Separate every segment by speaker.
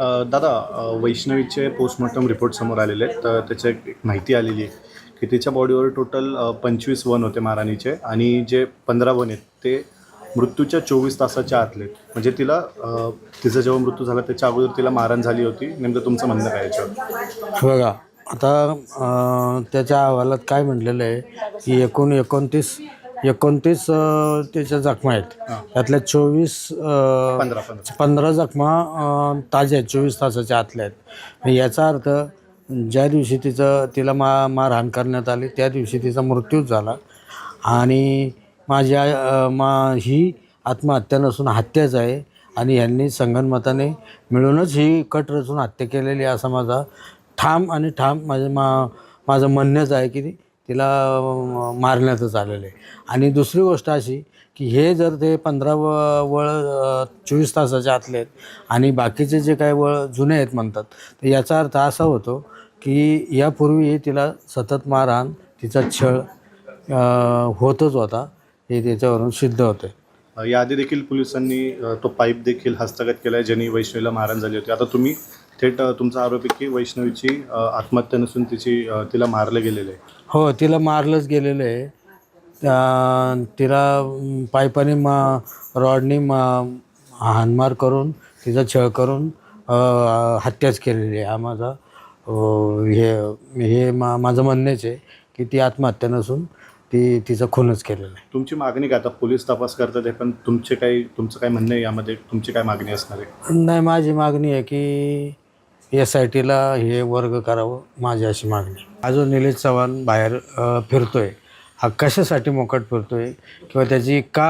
Speaker 1: दादा वैष्णवीचे postmortem report समोर आलेले आहेत. तर त्याची एक माहिती आलेली आहे की तिच्या बॉडीवर टोटल पंचवीस वन होते महाराणीचे आणि जे पंधरा वन आहेत ते मृत्यूच्या चोवीस तासाच्या आतले आहेत. म्हणजे तिला तिचा जेव्हा मृत्यू झाला त्याच्या अगोदर तिला मारहाण झाली होती. नेमकं तुमचं म्हणणं काय याच्यावर
Speaker 2: बघा आता त्याच्या अहवालात काय म्हटलेलं आहे की एकूण एकोणतीस एकोणतीस त्याच्या जखमा आहेत. त्यातल्या चोवीस
Speaker 1: पंधरा
Speaker 2: जखमा ताज्या आहेत चोवीस तासाच्या आतल्या आहेत. याचा अर्थ ज्या दिवशी तिचं तिला मा मारहाण करण्यात आली त्या दिवशी तिचा मृत्यूच झाला. आणि माझ्या मा ही आत्महत्या नसून हत्याच आहे. आणि यांनी संगनमताने मिळूनच ही कट रचून हत्या केलेली असा माझा ठाम आणि ठाम माझं मा माझं म्हणणंच आहे की तिला मारण्यातच आलेलं आहे. आणि दुसरी गोष्ट अशी की हे जर ते पंधरा व वळ चोवीस तासाच्या आतले आहेत आणि बाकीचे जे काही वळ जुने आहेत म्हणतात तर याचा अर्थ असा होतो की यापूर्वी तिला सतत मारहाण तिचा छळ होतच होता हे त्याच्यावरून सिद्ध होते
Speaker 1: याआधी देखील पोलिसांनी तो पाईप देखील हस्तगत केला आहे ज्यांनी वैष्णवीला मारहाण झाली होती. आता तुम्ही थेट तुमचा आरोप आहे की वैष्णवीची आत्महत्या नसून तिची तिला मारलं गेलेलं आहे.
Speaker 2: हो तिला मारलंच गेलेलं आहे. त्या- तिला अं, पाईपाने मा रॉडनी मा हाणमार करून तिचा छळ करून अ, हत्याच केलेली आहे. हा माझा अ, हे हे मा माझं म्हणणंच आहे की ती आत्महत्या नसून ती तिचा खूनच केलेला आहे.
Speaker 1: तुमची मागणी काय? आता पोलीस तपास करतात आहे पण तुमचे काही तुमचं काय म्हणणं आहे यामध्ये? तुमची काय मागणी असणार आहे?
Speaker 2: नाही माझी मागणी आहे की एस आय टीला हे वर्ग करावं माझी अशी मागणी. अजून निलेश चव्हाण बाहेर अ, फिरतोय हा कशासाठी मोकाट फिरतोय किंवा त्याची का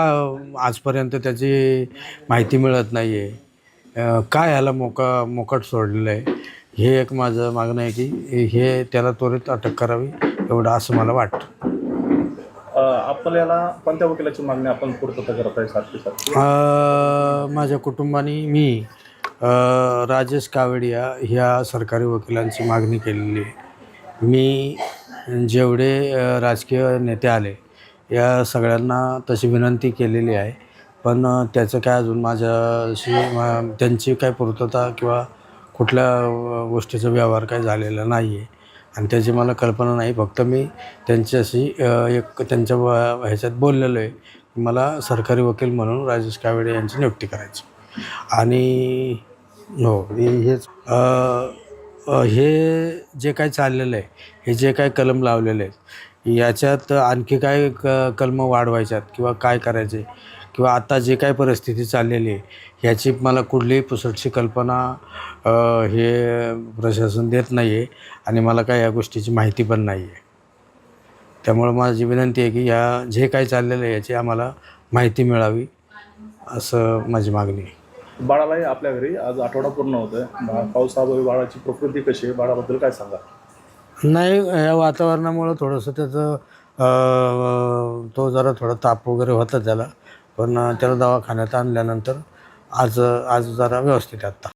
Speaker 2: आजपर्यंत त्याची माहिती मिळत नाही आहे का ह्याला मोका मोकाट सोडलेलं आहे हे एक माझं मागणं आहे की हे त्याला त्वरित अटक करावी एवढं असं मला वाटतं.
Speaker 1: आपल्याला कोणत्या वकिलाची मागणी आपण पूर्तता करत आहे
Speaker 2: माझ्या कुटुंबाने मी राजेश कावडिया ह्या सरकारी वकिलांची मागणी केलेली आहे. मी जेवढे राजकीय नेते आले या सगळ्यांना तशी विनंती केलेली आहे. पण त्याचं काय अजून माझ्याशी मा- त्यांची काय पूर्तता किंवा कुठल्या गोष्टीचा व्यवहार काय झालेला नाही आहे आणि त्याची मला कल्पना नाही. फक्त मी त्यांच्याशी एक त्यांच्या ह्याच्यात बोललेलो आहे. मला सरकारी वकील म्हणून राजेश कावेडे यांची नियुक्ती करायची. आणि हो हेच. हे जे काय चाललेलं आहे हे जे काय कलम लावलेले आहेत याच्यात आणखी काय क कलम वाढवायच्यात किंवा काय करायचे? किंवा आता जे काय परिस्थिती चाललेली आहे ह्याची मला कुठलीही पुसटशी कल्पना हे प्रशासन देत नाही आहे आणि मला काय या गोष्टीची माहिती पण नाही आहे त्यामुळं माझी विनंती आहे की या जे काय चाललेलं आहे याची आम्हाला माहिती मिळावी असं माझी मागणी आहे.
Speaker 3: बाळालाही आपल्या घरी आज आठवडा पूर्ण होतोय. बा- पावसाअभावी बाळाची प्रकृती कशी आहे बाळाबद्दल काय सांगा?
Speaker 2: नाही या वातावरणामुळं थोडंसं त्याचं तो जरा थोडा ताप वगैरे होता त्याला. पण त्याला दवाखान्यात आणल्यानंतर आज आज जरा व्यवस्थित आहे आत्ता.